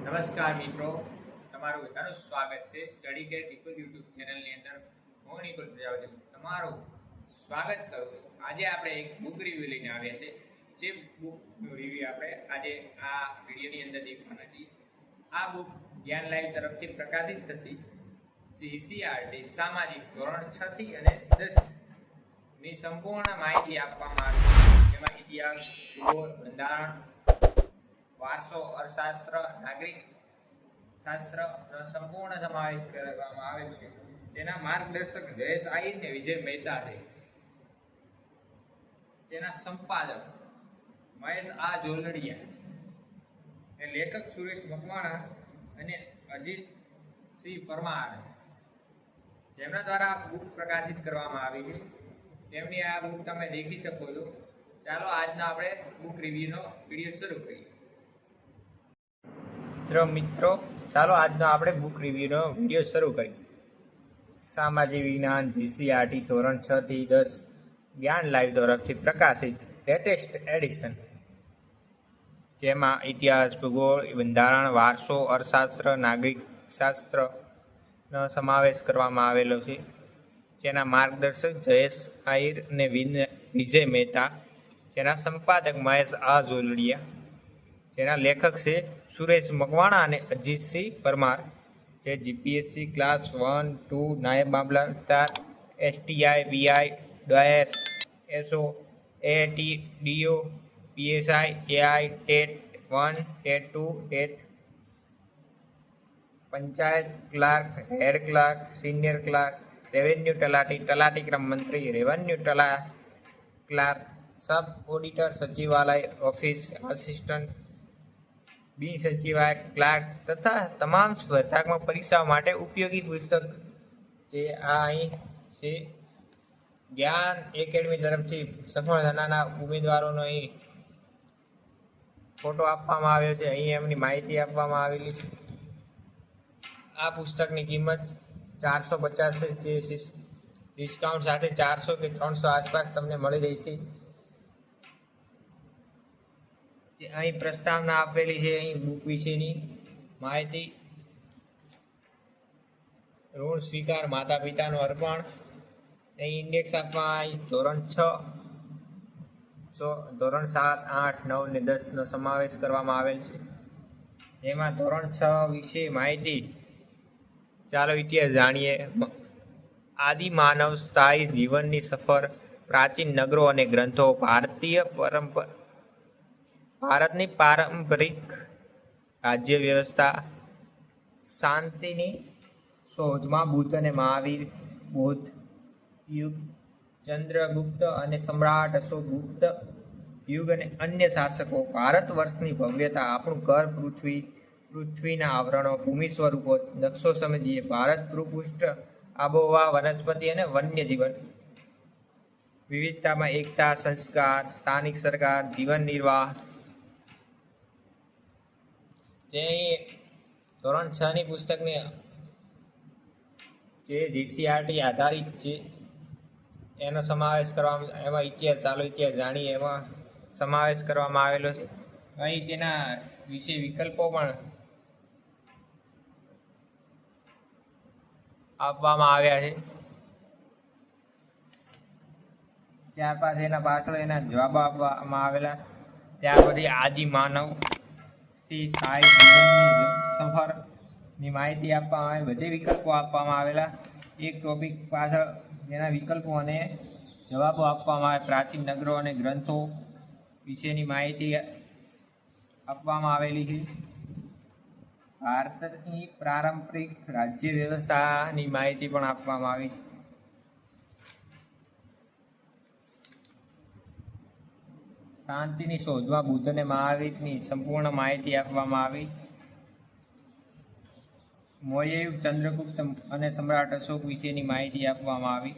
નમસ્કાર મિત્રો. તમારું બધાનું સ્વાગત છે સ્ટડી ગેટ નિકુલ યુટ્યુબ ચેનલની અંદર. હું નિકુલ પ્રજાપતિ. તમારું સ્વાગત કરું છું. આજે આપણે એક બુક રિવ્યુ લઈને આવ્યા છે જે બુકનું રિવ્યુ આપણે આજે આ વિડીયોની અંદર દેખવાના છીએ. આ બુક જ્ઞાન લાઈવ તરફથી પ્રકાશિત થતી સીસીઆરટી સામાજિક ધોરણ છ થી અને દસની સંપૂર્ણ માહિતી આપવામાં આવી છે. જેમાં ઇતિહાસ, ભૂગોળ, બંધારણ વારસો અર્થશાસ્ત્ર, નાગરિક શાસ્ત્ર સંપૂર્ણ સમાવેશ કરવામાં આવે છે. જેના માર્ગદર્શક જયેશ આહિર ને વિજય મહેતા છે. જેના સંપાદક મહેશ આ જોલડિયા લેખક સુરેશ મકવાણા અને અજીત સિંહ પરમાર જેમના દ્વારા બુક પ્રકાશિત કરવામાં આવી છે. તેમની આ બુક તમે દેખી શકો છો. ચાલો આજના આપણે બુક રિવ્યુનો વીડિયો શરૂ કરીએ. મિત્રો મિત્રો, ચાલો આજનો આપણે બુક રિવ્યુનો વીડિયો શરૂ કરીએ. સામાજિક વિજ્ઞાન જીસીઆરટી ધોરણ છ થી દસ, જ્ઞાન લાઈવ તરફથી પ્રકાશિત લેટેસ્ટ એડિશન જેમાં ઇતિહાસ, ભૂગોળ, બંધારણ, વારસો, અર્થશાસ્ત્ર નાગરિક શાસ્ત્રનો સમાવેશ કરવામાં આવેલો છે. જેના માર્ગદર્શક જયેશ આહિર અને વિજય મહેતા. જેના સંપાદક મહેશ આ જોલડિયા જેના લેખક છે સુરેશ મકવાણા અને અજીતસિંહ પરમાર, જે જીપીએસસી ક્લાસ વન, ટુ, નાયબ મામલતદાર, STI BI ડોએસ, SO ATDO, PSI, AI, TET one, TET two, TET panchayat clerk, head clerk, senior clerk, revenue તલાટી તલાટી ક્રમ મંત્રી, revenue તલા clerk, sub auditor Sachivalaya office, assistant બિન સચિવાય ક્લાર્ક તથા તમામ સ્પર્ધાત્મક પરીક્ષાઓ માટે ઉપયોગી પુસ્તક જે આ અહીં છે. જ્ઞાન એકેડમી તરફથી સફળ થનારા ઉમેદવારોનો અહીં ફોટો આપવામાં આવ્યો છે. અહીં એમની માહિતી આપવામાં આવેલી છે. આ પુસ્તકની કિંમત ચારસો પચાસ જે ડિસ્કાઉન્ટ સાથે ચારસો કે ત્રણસો આસપાસ તમને મળી રહેશે જે અહીં પ્રસ્તાવના આપેલી છે, અહીં બુક વિશેની માહિતી. ઋણ સ્વીકાર માતા પિતાનું અર્પણ. અહીં ઇન્ડેક્સ આપવા ધોરણ છ. ધોરણ સાત, આઠ, નવ ને દસનો સમાવેશ કરવામાં આવેલ છે. એમાં ધોરણ છ વિશે માહિતી. ચાલો ઇતિહાસ જાણીએ. આદિ માનવ સ્થાયી જીવનની સફર પ્રાચીન નગરો અને ગ્રંથો. ભારતીય પરંપરા ભારતની પારંપરિક રાજ્ય વ્યવસ્થા શાંતિની શોધમાં બુદ્ધ અને મહાવીર, બૌદ્ધ, યુગ, ચંદ્રગુપ્ત અને સમ્રાટ અશોકગુપ્ત યુગ અને અન્ય શાસકો. ભારત વર્ષની ભવ્યતા આપણું ઘર, પૃથ્વી, પૃથ્વીના આવરણો, ભૂમિ સ્વરૂપો, નકશો સમજીએ. ભારત ભૂપૃષ્ઠ, આબોહવા, વનસ્પતિ અને વન્યજીવન. વિવિધતામાં એકતા, સંસ્કાર, સ્થાનિક સરકાર, જીવન નિર્વાહ જે ધોરણ છ ની પુસ્તકની જે જીસીઆરટી આધારિત છે, એનો સમાવેશ કરવામાં એમાં ઇતિહાસ, ચાલુ ઇતિહાસ જાણીએ, એમાં સમાવેશ કરવામાં આવેલો છે. અહીં તેના વિશે વિકલ્પો પણ આપવામાં આવ્યા છે. ત્યાર પછી એના પાછળ એના જવાબો આપવામાં આવેલા. ત્યાર પછી આદિ માનવ થી સ્થાયી સફરની માહિતી આપવામાં આવે, બધે વિકલ્પો આપવામાં આવેલા. એક ટોપિક પાછળ જેના વિકલ્પો અને જવાબો આપવામાં આવે, પ્રાચીન નગરો અને ગ્રંથો વિશેની માહિતી આપવામાં આવેલી છે. ભારતની પારંપરિક રાજ્ય વ્યવસ્થાની માહિતી પણ આપવામાં આવી છે. શાંતિની શોધવા બુદ્ધ અને મહાવીરની સંપૂર્ણ માહિતી આપવામાં આવી. મૌર્યયુગ ચંદ્રગુપ્ત અને સમ્રાટ અશોક વિશેની માહિતી આપવામાં આવી.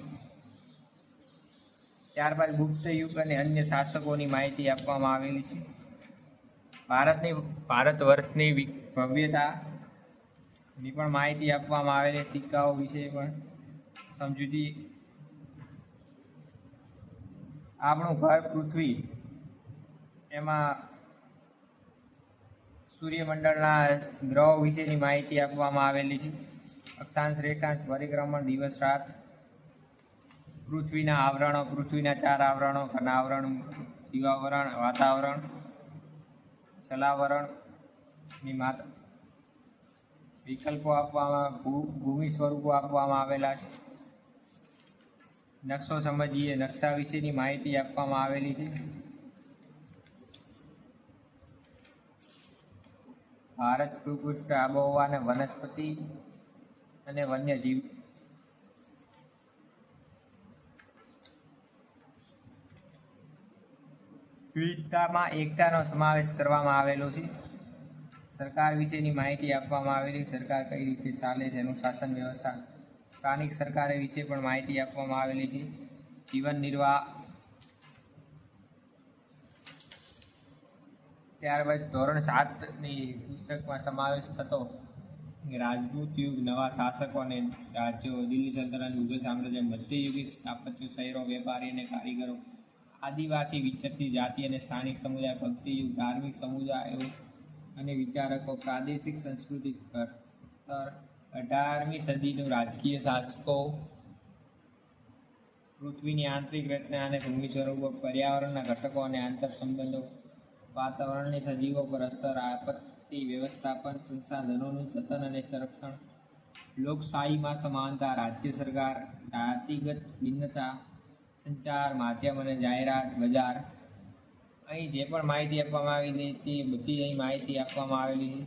ત્યારબાદ ગુપ્ત યુગ અને અન્ય શાસકોની માહિતી આપવામાં આવેલી છે. ભારતની ભારત વર્ષની ભવ્યતાની પણ માહિતી આપવામાં આવેલી, સિક્કાઓ વિશે પણ સમજૂતી. આપણું ઘર પૃથ્વી એમાં સૂર્યમંડળના ગ્રહો વિશેની માહિતી આપવામાં આવેલી છે. અક્ષાંશ, રેખાંશ, પરિક્રમણ, દિવસ, રાત, પૃથ્વીના આવરણો, પૃથ્વીના ચાર આવરણો, ઘનાવરણ, જીવાવરણ, વાતાવરણ જલાવરણની માતા વિકલ્પો આપવામાં ભૂમિ સ્વરૂપો આપવામાં આવેલા છે. નકશો સમજીએ, નકશા વિશેની માહિતી આપવામાં આવેલી છે. ભારત ભૂપૃષ્ઠ આબોહવા અને વનસ્પતિ અને વન્યજીવ. વિવિધતામાં એકતાનો સમાવેશ કરવામાં આવેલો છે. સરકાર વિશેની માહિતી આપવામાં આવેલી. સરકાર કઈ રીતે ચાલે છે એનું શાસન વ્યવસ્થા. સ્થાનિક સરકારે વિશે પણ માહિતી આપવામાં આવેલી છે. જીવન નિર્વાહ ત્યારબાદ ધોરણ સાતની પુસ્તકમાં સમાવેશ થતો રાજપૂત યુગ, નવા શાસકો અને રાજ્યો, દિલ્હી સલ્તનત મુઘલ સામ્રાજ્ય મધ્યયુગી સ્થાપત્ય, શહેરો, વેપારી અને કારીગરો, આદિવાસી વિચરતી જાતિ અને સ્થાનિક સમુદાય ભક્તિયુગ ધાર્મિક સમુદાયો અને વિચારકો, પ્રાદેશિક સંસ્કૃતિ પર અઢારમી સદીનું રાજકીય શાસકો, પૃથ્વીની આંતરિક રચના અને ભૂમિ સ્વરૂપો, પર્યાવરણના ઘટકો અને આંતર સંબંધો વાતાવરણની સજીવો પર અસર, આપત્તિ, વ્યવસ્થાપન, સંસાધનોનું જતન અને સંરક્ષણ. લોકશાહીમાં સમાનતા, રાજ્ય સરકાર, જાતિગત ભિન્નતા, સંચાર, માધ્યમ અને જાહેરાત, બજાર. અહીં જે પણ માહિતી આપવામાં આવી તે બધી અહીં માહિતી આપવામાં આવેલી છે.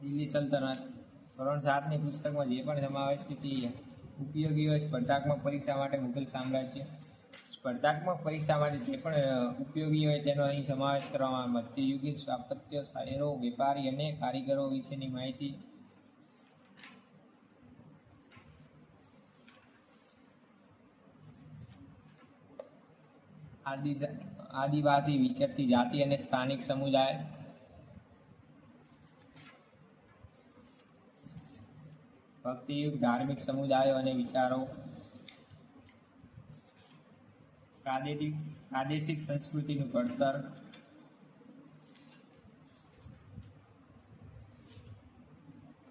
દિલ્હી સલ્તનત, ધોરણ સાતની પુસ્તકમાં જે પણ સમાવેશ છે તે ઉપયોગી હોય સ્પર્ધાત્મક પરીક્ષા માટે મુઘલ સામ્રાજ્ય સ્પર્ધાત્મક પરીક્ષા માટે જે પણ ઉપયોગી હોય તેનો અહીં સમાવેશ કરવામાં મધ્યયુગીન સ્થાપત્ય શહેરો વેપારી અને કારીગરો વિશેની માહિતી આદિવાસી, વિચરતી જાતિ અને સ્થાનિક સમુદાય. ભક્તિયુગ, ધાર્મિક સમુદાયો અને વિચારો. પ્રાદેશિક પ્રાદેશિક સંસ્કૃતિનું ઘડતર.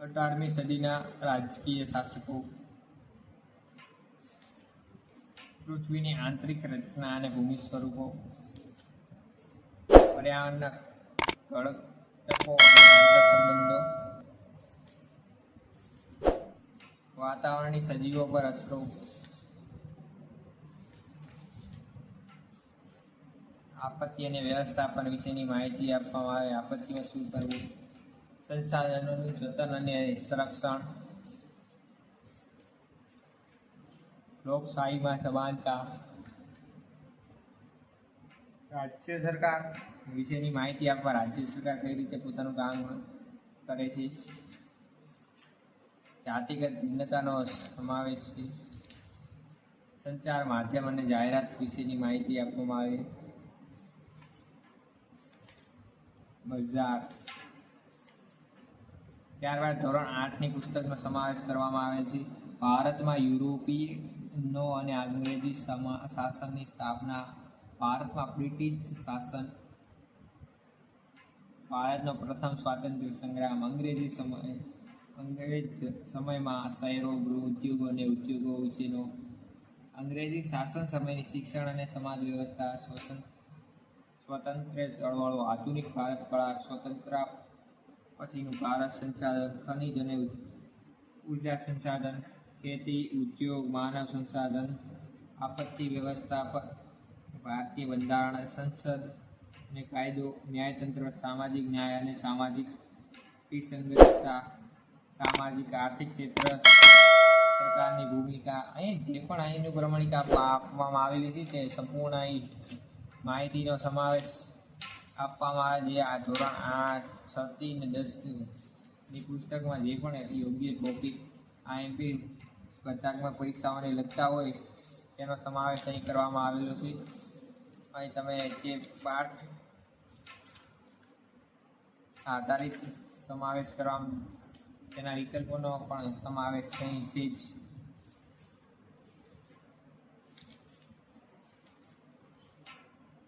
અઢારમી સદીના રાજકીય શાસકો. પૃથ્વીની આંતરિક રચના અને ભૂમિ સ્વરૂપો. પર્યાવરણના ઘડકો સંબંધો વાતાવરણની સજીવો પર અસરો. આપત્તિ અને વ્યવસ્થાપન વિશેની માહિતી આપવામાં આવે. આપત્તિમાં શું કરવું? સંસાધનોનું જતન અને સંરક્ષણ. લોકશાહીમાં સમાનતા. રાજ્ય સરકાર વિશેની માહિતી આપવા રાજ્ય સરકાર કઈ રીતે પોતાનું કામ કરે છે? જાતિગત ભિન્નતાનો સમાવેશ છે. સંચાર માધ્યમ અને જાહેરાત વિશેની માહિતી આપવામાં આવે. બજાર ત્યારબાદ ધોરણ આઠની પુસ્તકનો સમાવેશ કરવામાં આવે છે. ભારતમાં યુરોપીયનો અને અંગ્રેજી શાસનની સ્થાપના, ભારતમાં બ્રિટિશ શાસન, ભારતનો પ્રથમ સ્વાતંત્ર્ય સંગ્રામ, અંગ્રેજી સમય, અંગ્રેજ સમયમાં શહેરો, ગૃહ ઉદ્યોગો અને ઉદ્યોગો વિશેનો અંગ્રેજી શાસન સમયની શિક્ષણ અને સમાજ વ્યવસ્થા સ્વતંત્ર સ્વતંત્ર ચળવળો આધુનિક ભારત કળા સ્વતંત્ર પછીનું ભારત સંસાધન, ખનિજ અને ઊર્જા સંસાધન, ખેતી, ઉદ્યોગ, માનવ સંસાધન, આપત્તિ વ્યવસ્થાપન ભારતીય બંધારણ, સંસદ અને કાયદો, ન્યાયતંત્ર, સામાજિક ન્યાય અને સામાજિક વિસંગતતા, સામાજિક આર્થિક ક્ષેત્ર, સરકારની ભૂમિકા, અહીં જે પણ અહીંનું પ્રમાણિકા આપવામાં આવેલી છે તે સંપૂર્ણ અહીં માહિતીનો સમાવેશ આપવામાં આવે છે. આ ધોરણ આઠ છ અને દસની પુસ્તકમાં જે પણ યોગ્ય ટોપિક આઈએમપી સ્પર્ધાત્મક પરીક્ષાઓને લગતા હોય, તેનો સમાવેશ અહીં કરવામાં આવેલો છે. અહીં તમે જે પાઠ આધારિત સમાવેશ કરવા તેના વિકલ્પોનો પણ સમાવેશ અહીં છે જ.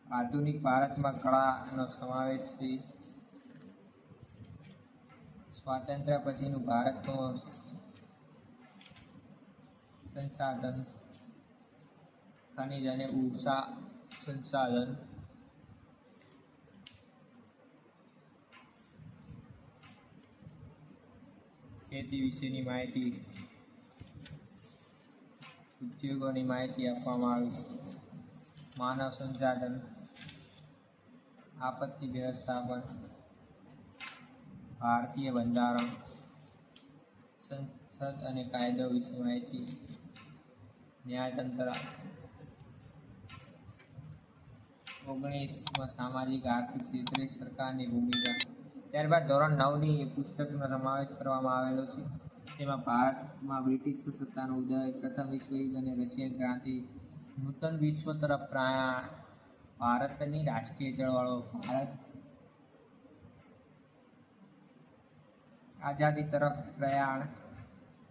આધુનિક ભારતમાં કળાનો સમાવેશ છે. સ્વાતંત્ર્ય પછીનું ભારતનું સંસાધન, ખનિજ અને ઊર્જા સંસાધન. ખેતી વિશેની માહિતી, ઉદ્યોગોની માહિતી આપવામાં આવી. છે માનવ સંસાધન આપત્તિ વ્યવસ્થાપન, ભારતીય બંધારણ સંસદ અને કાયદો વિશે માહિતી, ન્યાયતંત્ર. ઓગણીસમાં સામાજિક, આર્થિક ક્ષેત્રે સરકારની ભૂમિકા. ત્યારબાદ ધોરણ નવની પુસ્તકનો સમાવેશ કરવામાં આવેલો છે. તેમાં ભારતમાં બ્રિટિશ સત્તાનો ઉદય, પ્રથમ વિશ્વયુદ્ધ અને રશિયન ક્રાંતિ, નૂતન વિશ્વ તરફ પ્રયાણ ભારતની રાષ્ટ્રીય ચળવળો ભારત આઝાદી તરફ પ્રયાણ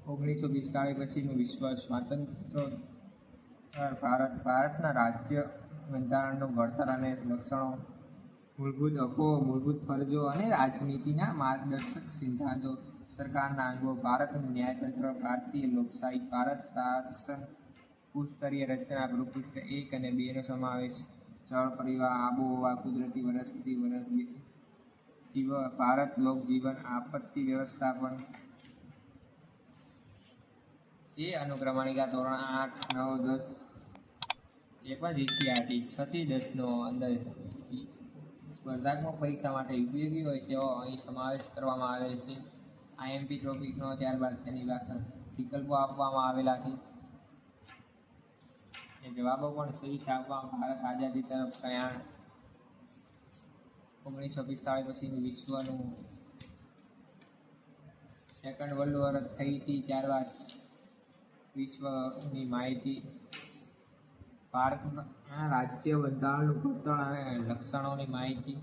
ઓગણીસો પિસ્તાળીસ પછીનું વિશ્વ સ્વાતંત્ર્ય ભારત, ભારતના રાજ્ય બંધારણનું ઘડતર અને લક્ષણો, મૂળભૂત હકો, મૂળભૂત ફરજો અને રાજનીતિના માર્ગદર્શક સિદ્ધાંતો સરકારના અંગો, ભારતનું ન્યાયતંત્ર, ભારતીય લોકશાહી, ભારત શાસન, ભૂસ્તરીય રચના ભૂપૃષ્ઠ એક અને બેનો સમાવેશ જળ પરિવાર, આબોહવા, કુદરતી વનસ્પતિ વનસ્પતિ જીવ ભારત લોકજીવન આપત્તિ વ્યવસ્થાપન. જે અનુક્રમણિકા ધોરણ આઠ, નવ, દસ એ પણ જીસીઆરટી છ થી દસનો અંદર સ્પર્ધાત્મક પરીક્ષા માટે ઉપયોગી હોય તેવો અહીં સમાવેશ કરવામાં આવેલ છે. આઈએમપી ટોપિકનો ત્યારબાદ તેની પાછળ વિકલ્પો આપવામાં આવેલા છે. એ જવાબો પણ સહી થાપવા ભારત આઝાદી તરફ પ્રયાણ. ઓગણીસો પિસ્તાળીસ પછીનું વિશ્વનું સેકન્ડ વર્લ્ડ વોર થઈ હતી, ત્યારબાદ વિશ્વની માહિતી ભારતના રાજ્ય બંધારણનું ઘડતર અને લક્ષણોની માહિતી.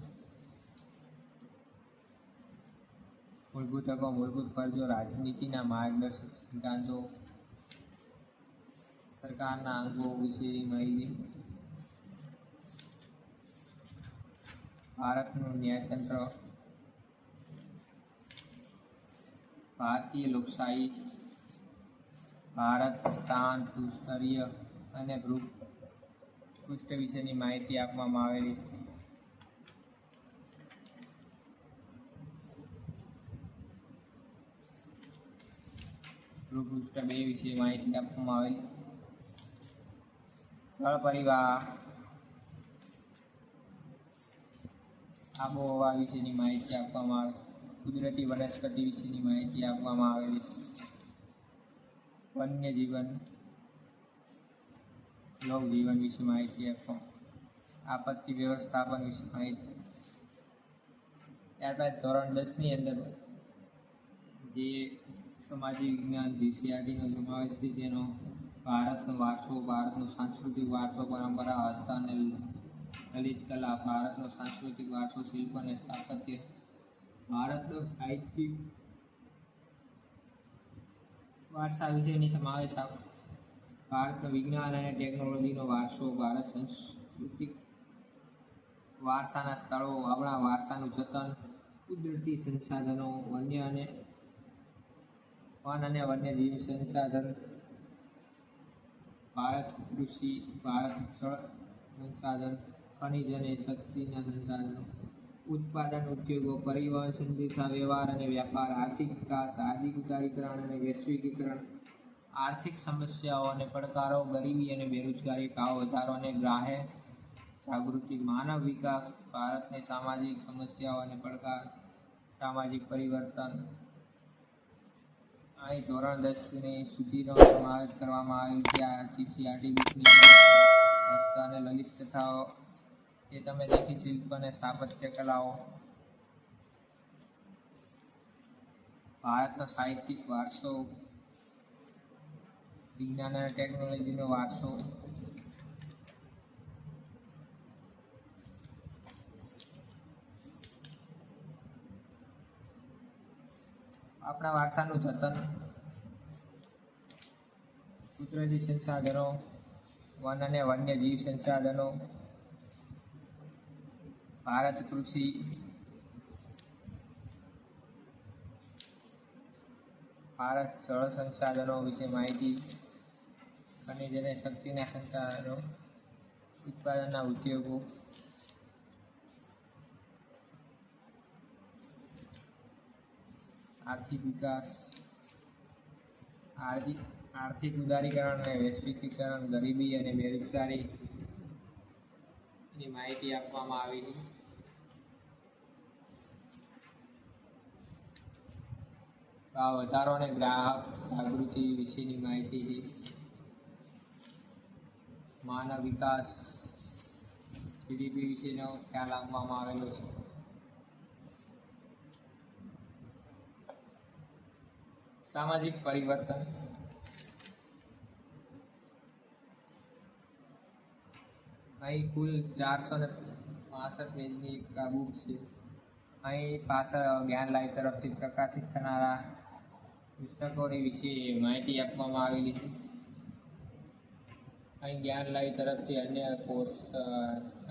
મૂળભૂત હકો મૂળભૂત ફરજો, રાજનીતિના માર્ગદર્શક સિદ્ધાંતો સરકારના અંગો વિશેની માહિતી. ભારતનું ન્યાયતંત્ર. ભારતીય લોકશાહી. ભારત સ્થાન, ભૂસ્તરીય અને ભૂ પૃષ્ઠ વિશેની માહિતી આપવામાં આવેલી છે. ભૂપૃષ્ઠ બે વિશે માહિતી આપવામાં આવેલી. જળ પરિવાર. આબોહવા વિશેની માહિતી આપવામાં આવે. કુદરતી વનસ્પતિ વિશેની માહિતી આપવામાં આવેલી છે વન્ય જીવન લોક જીવન વિશે માહિતી આપવા આપત્તિ વ્યવસ્થાપન વિશે માહિતી ત્યારબાદ ધોરણ દસની અંદર જે સામાજિક વિજ્ઞાન જીસીઆરટીનો સમાવેશ છે તેનો ભારતનો વારસો, ભારતનો સાંસ્કૃતિક વારસો, પરંપરા હસ્ત અને લલિત કલા. ભારતનો સાંસ્કૃતિક વારસો, શિલ્પ અને સ્થાપત્ય. ભારતનો સાહિત્યિક વારસા વિશેની સમાવેશ આપ, ભારતનો વિજ્ઞાન અને ટેકનોલોજીનો વારસો, ભારત સાંસ્કૃતિક વારસાના સ્થળો, આપણા વારસાનું જતન, કુદરતી સંસાધનો, વન્ય અને વન અને વન્યજીવ સંસાધન ભારત કૃષિ ભારત જળ સંસાધન, ખનિજ અને શક્તિના સંસાધનો. ઉત્પાદન ઉદ્યોગો, પરિવહન સંદેશા, વ્યવહાર અને વ્યાપાર આર્થિક વિકાસ આધિકારીકરણ અને વૈશ્વિકીકરણ, આર્થિક સમસ્યાઓ અને પડકારો, ગરીબી અને બેરોજગારી ભાવ વધારો અને ગ્રાહ્ય જાગૃતિ, માનવ વિકાસ, ભારતની સામાજિક સમસ્યાઓ અને પડકાર, સામાજિક પરિવર્તન અહીં ધોરણ દસની સુધીનો સમાવેશ કરવામાં આવ્યો છે. આ સીસીઆરટી બુકની હસ્ત અને લલિત કથાઓ એ તમે દેખી શિલ્પ અને સ્થાપત્ય કલાઓ. ભારતનો સાહિત્યિક વારસો, વિજ્ઞાન અને ટેકનોલોજીનો વારસો આપણા વારસાનું જતન. કુદરતી સંસાધનો, વન અને વન્યજીવ સંસાધનો, ભારત કૃષિ, ભારત જળ સંસાધનો વિશે માહિતી ખનિજ અને શક્તિના સંસાધનો, ઉત્પાદનના ઉદ્યોગો આર્થિક વિકાસ, આર્થિક ઉદારીકરણ અને વૈશ્વિકીકરણ, ગરીબી અને બેરોજગારી ની માહિતી આપવામાં આવી છે. ભાવ વધારો અને ગ્રાહક જાગૃતિ વિશેની માહિતી છે. માનવ વિકાસ જીડીપી વિશેનો ખ્યાલ આપવામાં આવેલો છે. સામાજિક પરિવર્તન. અહીં કુલ ચારસો ને પાસઠ પેજની એક બુક છે. અહીં પાછળ જ્ઞાનલાય તરફથી પ્રકાશિત થનારા પુસ્તકોની વિશે માહિતી આપવામાં આવેલી છે. અહીં જ્ઞાનલાય તરફથી અન્ય કોર્સ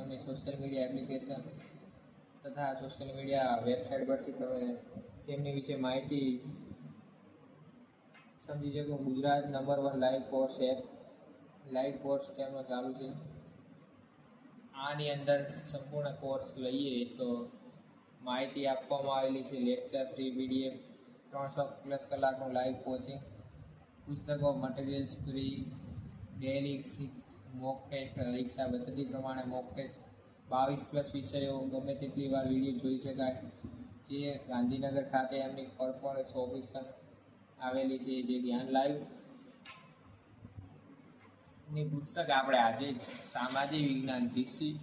અને સોશિયલ મીડિયા એપ્લિકેશન તથા સોશિયલ મીડિયા વેબસાઇટ પરથી તમે તેમની વિશે માહિતી સમજી શકો Gujarat number one live course app live course તેમનો ચાલુ છે? આની અંદર સંપૂર્ણ કોર્સ લઈએ તો માહિતી આપવામાં આવેલી છે. લેક્ચર ફ્રી પીડીએફ ત્રણસો પ્લસ કલાકનું લાઈવ કોચિંગ પુસ્તકો materials free daily mock test પરીક્ષા પદ્ધતિ પ્રમાણે મોક ટેસ્ટ બાવીસ પ્લસ વિષયો, ગમે તેટલી વાર વીડિયો જોઈ શકાય. જે ગાંધીનગર ખાતે એમની કોર્પોરેટ ઓફિસર આવેલી છે જે જ્ઞાન લાઈવની પુસ્તક આપણે આજે સામાજિક વિજ્ઞાન, જીસી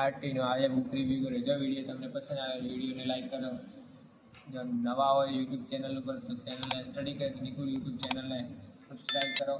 આરટીનો આજે બુક રિવ્યુ કર્યો જો વીડિયો તમને પસંદ આવે વિડીયોને લાઈક કરો. જો નવા હોય યુટ્યુબ ચેનલ ઉપર તો ચેનલને સ્ટડી કરી નીકળું યુટ્યુબ ચેનલને સબસ્ક્રાઈબ કરો.